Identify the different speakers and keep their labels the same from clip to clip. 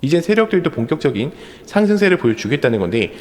Speaker 1: 이젠 세력들도 본격적인 상승세를 보여주겠다는 건데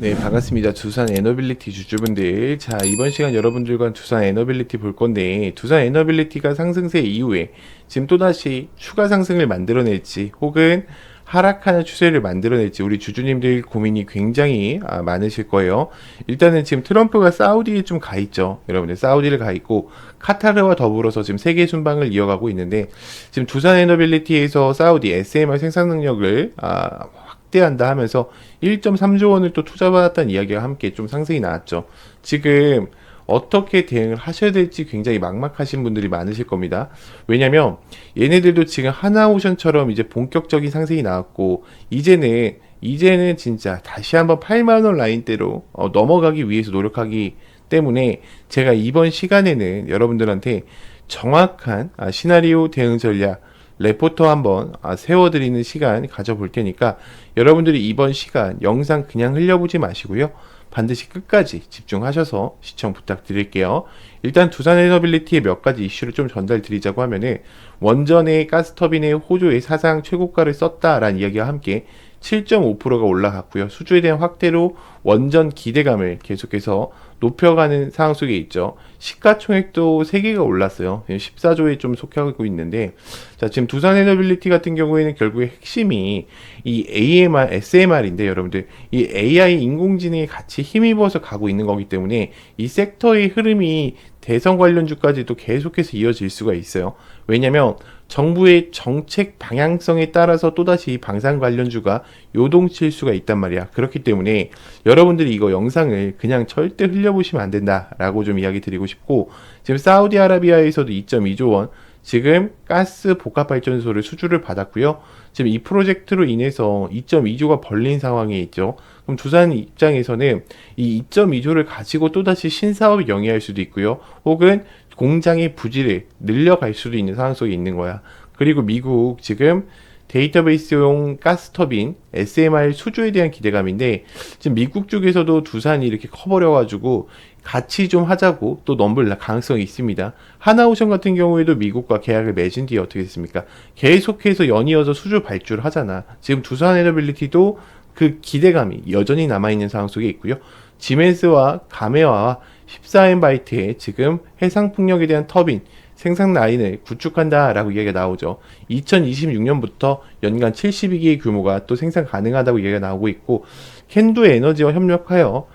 Speaker 1: 네 반갑습니다. 두산 에너빌리티 주주분들. 자 이번 시간 여러분들과 두산 에너빌리티 볼 건데 두산 에너빌리티가 상승세 이후에 지금 또다시 추가 상승을 만들어낼지 혹은 하락하는 추세를 만들어낼지 우리 주주님들 고민이 굉장히 아, 많으실 거예요. 일단은 지금 트럼프가 사우디에 좀 가 있죠. 여러분들 사우디를 가 있고 카타르와 더불어서 지금 세계 순방을 이어가고 있는데 지금 두산 에너빌리티에서 사우디 SMR 생산 능력을 아, 확대한다 하면서 1.3조 원을 또 투자받았다는 이야기가 함께 좀 상승이 나왔죠. 지금 어떻게 대응을 하셔야 될지 굉장히 막막하신 분들이 많으실 겁니다. 왜냐면 얘네들도 지금 하나오션처럼 이제 본격적인 상승이 나왔고 이제는 이제는 진짜 다시 한번 8만 원 라인대로 어, 넘어가기 위해서 노력하기 때문에 제가 이번 시간에는 여러분들한테 정확한 아, 시나리오 대응 전략 레포터 한번 아, 세워드리는 시간 가져볼 테니까 여러분들이 이번 시간 영상 그냥 흘려보지 마시고요. 반드시 끝까지 집중하셔서 시청 부탁드릴게요. 일단 두산 에너빌리티의 몇 가지 이슈를 좀 전달 드리자고 하면은 원전의 가스터빈의 호조의 사상 최고가를 썼다라는 이야기와 함께 7.5%가 올라갔고요. 수주에 대한 확대로 원전 기대감을 계속해서 높여가는 상황 속에 있죠. 시가총액도 3개가 올랐어요. 14조에 좀 속하고 있는데, 자, 지금 두산 에너빌리티 같은 경우에는 결국에 핵심이 이 AMR, SMR인데 여러분들, 이 AI 인공지능에 같이 힘입어서 가고 있는 거기 때문에 이 섹터의 흐름이 대선 관련주까지도 계속해서 이어질 수가 있어요. 왜냐면 정부의 정책 방향성에 따라서 또다시 방산 관련주가 요동칠 수가 있단 말이야. 그렇기 때문에 여러분들이 이거 영상을 그냥 절대 흘려보시면 안 된다라고 좀 이야기 드리고 싶고 지금 사우디아라비아에서도 2.2조 원 지금 가스 복합 발전소를 수주를 받았고요. 지금 이 프로젝트로 인해서 2.2조가 벌린 상황에 있죠. 그럼 두산 입장에서는 이 2.2조를 가지고 또다시 신사업을 영위할 수도 있고요. 혹은 공장의 부지를 늘려갈 수도 있는 상황 속에 있는 거야. 그리고 미국 지금 데이터베이스용 가스터빈 SMR 수주에 대한 기대감인데 지금 미국 쪽에서도 두산이 이렇게 커버려가지고 같이 좀 하자고 또 넘볼 가능성이 있습니다. 하나오션 같은 경우에도 미국과 계약을 맺은 뒤에 어떻게 됐습니까? 계속해서 연이어서 수주 발주를 하잖아. 지금 두산 에너빌리티도 그 기대감이 여전히 남아있는 상황 속에 있고요. 지멘스와 가메와 와 14M 바이트의 지금 해상 풍력에 대한 터빈 생산 라인을 구축한다라고 이야기가 나오죠. 2026년부터 연간 72기의 규모가 또 생산 가능하다고 이야기가 나오고 있고 캔두 에너지와 협력하여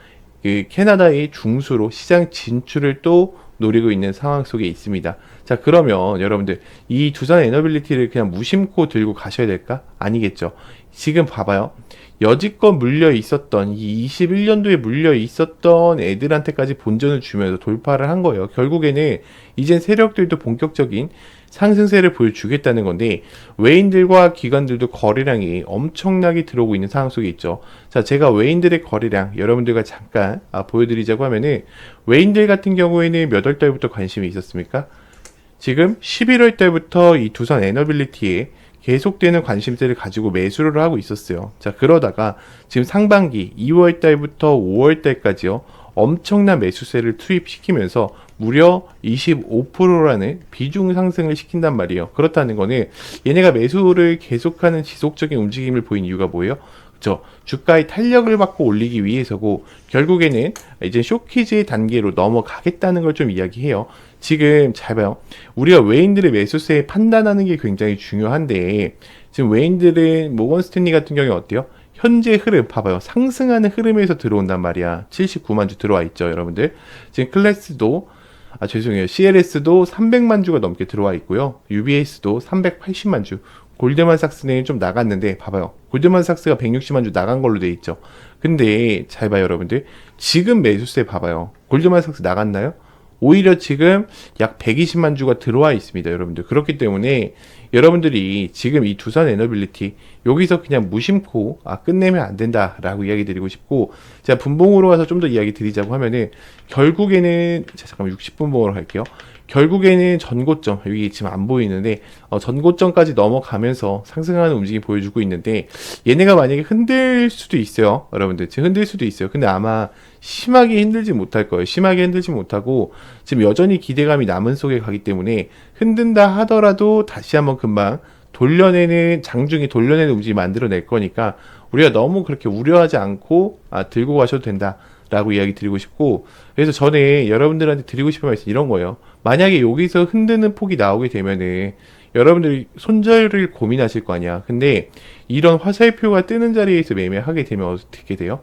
Speaker 1: 그 캐나다의 중수로 시장 진출을 또 노리고 있는 상황 속에 있습니다. 자, 그러면 여러분들 이 두산 에너빌리티를 그냥 무심코 들고 가셔야 될까? 아니겠죠. 지금 봐봐요. 여지껏 물려 있었던 이 21년도에 물려 있었던 애들한테까지 본전을 주면서 돌파를 한 거예요. 결국에는 이젠 세력들도 본격적인 상승세를 보여주겠다는 건데 외인들과 기관들도 거래량이 엄청나게 들어오고 있는 상황 속에 있죠. 자, 제가 외인들의 거래량 여러분들과 잠깐 아, 보여드리자고 하면은 외인들 같은 경우에는 몇 월 달부터 관심이 있었습니까? 지금 11월 달부터 이 두산 에너빌리티에 계속되는 관심세를 가지고 매수를 하고 있었어요. 자, 그러다가 지금 상반기 2월 달부터 5월 달까지요. 엄청난 매수세를 투입시키면서 무려 25%라는 비중 상승을 시킨단 말이에요. 그렇다는 거는 얘네가 매수를 계속하는 지속적인 움직임을 보인 이유가 뭐예요? 그죠 주가의 탄력을 받고 올리기 위해서고 결국에는 이제 쇼키즈의 단계로 넘어가겠다는 걸 좀 이야기해요. 지금 잘 봐요. 우리가 외인들의 매수세 판단하는 게 굉장히 중요한데 지금 외인들은 모건 스탠리 같은 경우에 어때요? 현재 흐름 봐봐요. 상승하는 흐름에서 들어온단 말이야. 79만 주 들어와 있죠, 여러분들. 지금 클래스도 아 죄송해요. CLS도 300만 주가 넘게 들어와 있고요. UBS도 380만 주. 골드만삭스는 좀 나갔는데 봐봐요. 골드만삭스가 160만 주 나간 걸로 돼 있죠. 근데 잘 봐요, 여러분들. 지금 매수세 봐봐요. 골드만삭스 나갔나요? 오히려 지금 약 120만 주가 들어와 있습니다, 여러분들. 그렇기 때문에 여러분들이 지금 이 두산 에너빌리티 여기서 그냥 무심코 아 끝내면 안 된다라고 이야기 드리고 싶고 제가 분봉으로 가서 좀 더 이야기 드리자고 하면은 결국에는 자, 잠깐만 60분봉으로 할게요. 결국에는 전고점 여기 지금 안 보이는데 어, 전고점까지 넘어가면서 상승하는 움직임 보여주고 있는데 얘네가 만약에 흔들 수도 있어요 여러분들. 지금 흔들 수도 있어요. 근데 아마 심하게 흔들지 못할 거예요. 심하게 흔들지 못하고 지금 여전히 기대감이 남은 속에 가기 때문에 흔든다 하더라도 다시 한번 금방 돌려내는 장중에 돌려내는 움직임 만들어낼 거니까 우리가 너무 그렇게 우려하지 않고 아, 들고 가셔도 된다 라고 이야기 드리고 싶고 그래서 전에 여러분들한테 드리고 싶은 말씀 이런 거예요. 만약에 여기서 흔드는 폭이 나오게 되면은 여러분들이 손절을 고민하실 거 아니야. 근데 이런 화살표가 뜨는 자리에서 매매하게 되면 어떻게 돼요?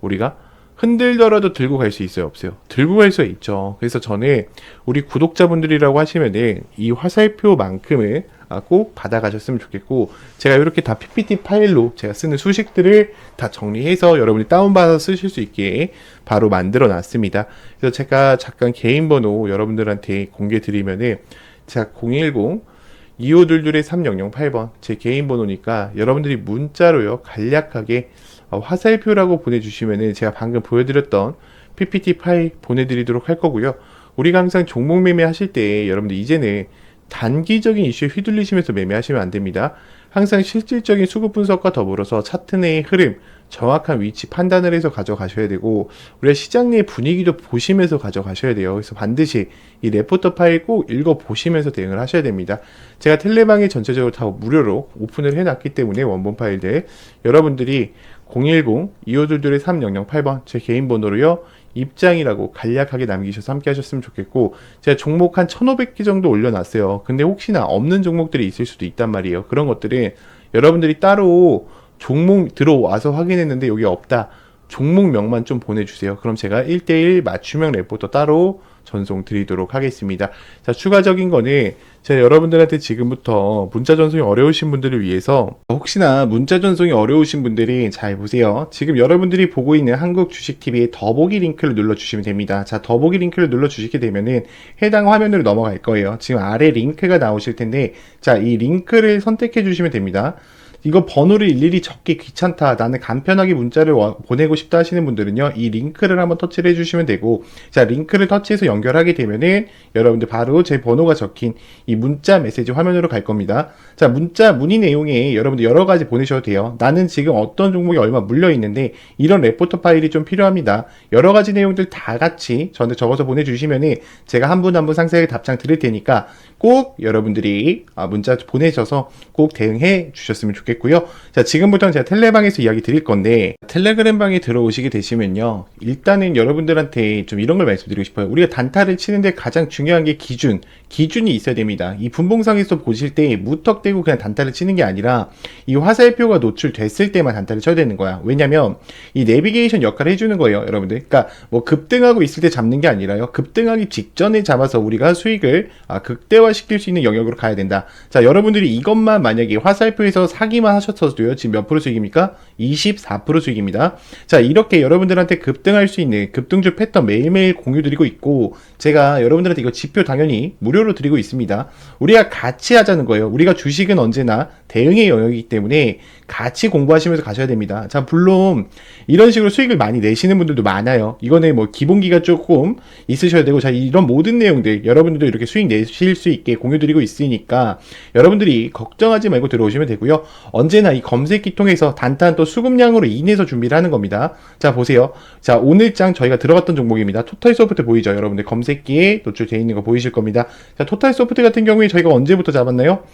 Speaker 1: 우리가 흔들더라도 들고 갈 수 있어요, 없어요? 들고 갈 수 있죠. 그래서 저는 우리 구독자분들이라고 하시면은 이 화살표만큼은 아, 꼭 받아가셨으면 좋겠고 제가 이렇게 다 PPT 파일로 제가 쓰는 수식들을 다 정리해서 여러분이 다운받아 쓰실 수 있게 바로 만들어 놨습니다. 그래서 제가 잠깐 개인 번호 여러분들한테 공개 드리면은 제가 010 2522-3008번 제 개인 번호니까 여러분들이 문자로요 간략하게 어, 화살표라고 보내주시면은 제가 방금 보여드렸던 PPT 파일 보내드리도록 할 거고요. 우리가 항상 종목 매매 하실 때 여러분들 이제는 단기적인 이슈에 휘둘리시면서 매매하시면 안 됩니다. 항상 실질적인 수급 분석과 더불어서 차트 내의 흐름, 정확한 위치 판단을 해서 가져가셔야 되고 우리가 시장 내 분위기도 보시면서 가져가셔야 돼요. 그래서 반드시 이 레포터 파일 꼭 읽어 보시면서 대응을 하셔야 됩니다. 제가 텔레방에 전체적으로 다 무료로 오픈을 해놨기 때문에 원본 파일들 여러분들이 010-2522-3008번 제 개인 번호로요. 입장이라고 간략하게 남기셔서 함께 하셨으면 좋겠고 제가 종목 한 1500개 정도 올려놨어요. 근데 혹시나 없는 종목들이 있을 수도 있단 말이에요. 그런 것들은 여러분들이 따로 종목 들어와서 확인했는데 여기 없다. 종목명만 좀 보내주세요. 그럼 제가 1대1 맞춤형 레포터 따로 전송 드리도록 하겠습니다. 자, 추가적인 거는 제가 여러분들한테 지금부터 문자 전송이 어려우신 분들을 위해서 혹시나 문자 전송이 어려우신 분들이 잘 보세요. 지금 여러분들이 보고 있는 한국 주식 TV의 더보기 링크를 눌러 주시면 됩니다. 자, 더보기 링크를 눌러 주시게 되면은 해당 화면으로 넘어갈 거예요. 지금 아래 링크가 나오실 텐데 자, 이 링크를 선택해 주시면 됩니다. 이거 번호를 일일이 적기 귀찮다. 나는 간편하게 문자를 와- 보내고 싶다 하시는 분들은요. 이 링크를 한번 터치를 해주시면 되고, 자, 링크를 터치해서 연결하게 되면은 여러분들 바로 제 번호가 적힌 이 문자 메시지 화면으로 갈 겁니다. 자, 문자 문의 내용에 여러분들 여러 가지 보내셔도 돼요. 나는 지금 어떤 종목이 얼마 물려 있는데 이런 레포터 파일이 좀 필요합니다. 여러 가지 내용들 다 같이 저한테 적어서 보내주시면은 제가 한 분 한분 상세하게 답장 드릴 테니까 꼭 여러분들이 아, 문자 보내셔서 꼭 대응해 주셨으면 좋겠고요. 자, 지금부터는 제가 텔레방에서 이야기 드릴 건데 텔레그램 방에 들어오시게 되시면요. 일단은 여러분들한테 좀 이런 걸 말씀드리고 싶어요. 우리가 단타를 치는데 가장 중요한 게 기준, 기준이 있어야 됩니다. 이 분봉상에서 보실 때 무턱대고 그냥 단타를 치는 게 아니라 이 화살표가 노출됐을 때만 단타를 쳐야 되는 거야. 왜냐면 이 내비게이션 역할을 해주는 거예요, 여러분들. 그러니까 뭐 급등하고 있을 때 잡는 게 아니라요. 급등하기 직전에 잡아서 우리가 수익을 아, 극대화 시킬 수 있는 영역으로 가야 된다. 자, 여러분들이 이것만 만약에 화살표에서 사기만 하셨어도요. 지금 몇 프로 수익입니까? 24% 수익입니다. 자, 이렇게 여러분들한테 급등할 수 있는 급등주 패턴 매일매일 공유 드리고 있고 제가 여러분들한테 이거 지표 당연히 무료로 드리고 있습니다. 우리가 같이 하자는 거예요. 우리가 주식은 언제나 대응의 영역이기 때문에 같이 공부하시면서 가셔야 됩니다. 자, 물론 이런 식으로 수익을 많이 내시는 분들도 많아요. 이거는 뭐 기본기가 조금 있으셔야 되고 자, 이런 모든 내용들 여러분들도 이렇게 수익 내실 수 있게 공유 드리고 있으니까 여러분들이 걱정하지 말고 들어오시면 되고요. 언제나 이 검색기 통해서 단단 또 수급량으로 인해서 준비를 하는 겁니다. 자, 보세요. 자, 오늘 장 저희가 들어갔던 종목입니다. 토탈 소프트 보이죠? 여러분들 검색기에 노출되어 있는 거 보이실 겁니다. 자, 토탈 소프트 같은 경우에 저희가 언제부터 잡았나요?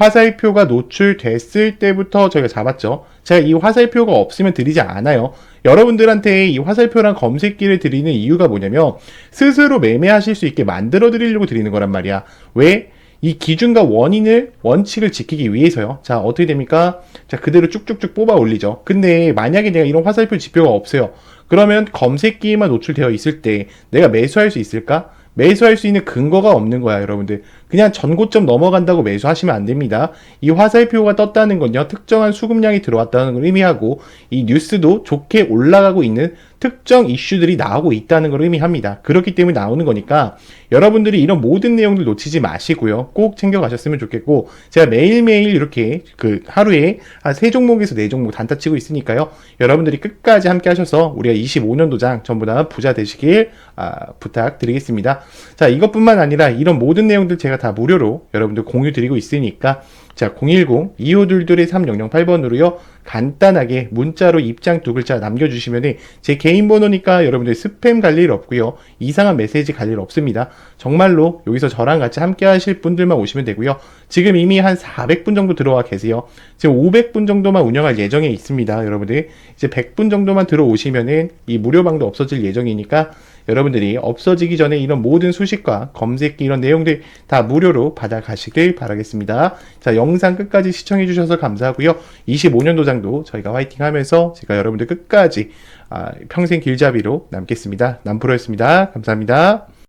Speaker 1: 화살표가 노출됐을 때부터 저희가 잡았죠. 제가 이 화살표가 없으면 드리지 않아요. 여러분들한테 이 화살표랑 검색기를 드리는 이유가 뭐냐면 스스로 매매하실 수 있게 만들어 드리려고 드리는 거란 말이야. 왜? 이 기준과 원인을 원칙을 지키기 위해서요. 자, 어떻게 됩니까? 자, 그대로 쭉쭉쭉 뽑아 올리죠. 근데 만약에 내가 이런 화살표 지표가 없어요. 그러면 검색기에만 노출되어 있을 때 내가 매수할 수 있을까? 매수할 수 있는 근거가 없는 거야, 여러분들. 그냥 전고점 넘어간다고 매수하시면 안 됩니다. 이 화살표가 떴다는 건요, 특정한 수급량이 들어왔다는 걸 의미하고, 이 뉴스도 좋게 올라가고 있는 특정 이슈들이 나오고 있다는 걸 의미합니다. 그렇기 때문에 나오는 거니까 여러분들이 이런 모든 내용들 놓치지 마시고요. 꼭 챙겨가셨으면 좋겠고 제가 매일매일 이렇게 그 하루에 한 세 종목에서 네 종목 단타 치고 있으니까요. 여러분들이 끝까지 함께 하셔서 우리가 25년도장 전부 다 부자 되시길 아, 부탁드리겠습니다. 자, 이것뿐만 아니라 이런 모든 내용들 제가 다 무료로 여러분들 공유 드리고 있으니까 자, 010-2522-3008번으로요. 간단하게 문자로 입장 두 글자 남겨주시면 제 개인 번호니까 여러분들 스팸 갈 일 없고요. 이상한 메시지 갈 일 없습니다. 정말로 여기서 저랑 같이 함께 하실 분들만 오시면 되고요. 지금 이미 한 400분 정도 들어와 계세요. 지금 500분 정도만 운영할 예정에 있습니다. 여러분들 이제 100분 정도만 들어오시면은 이 무료방도 없어질 예정이니까 여러분들이 없어지기 전에 이런 모든 수식과 검색기 이런 내용들 다 무료로 받아가시길 바라겠습니다. 자, 영상 끝까지 시청해 주셔서 감사하고요. 25년도장도 저희가 화이팅 하면서 제가 여러분들 끝까지 아, 평생 길잡이로 남겠습니다. 남프로였습니다. 감사합니다.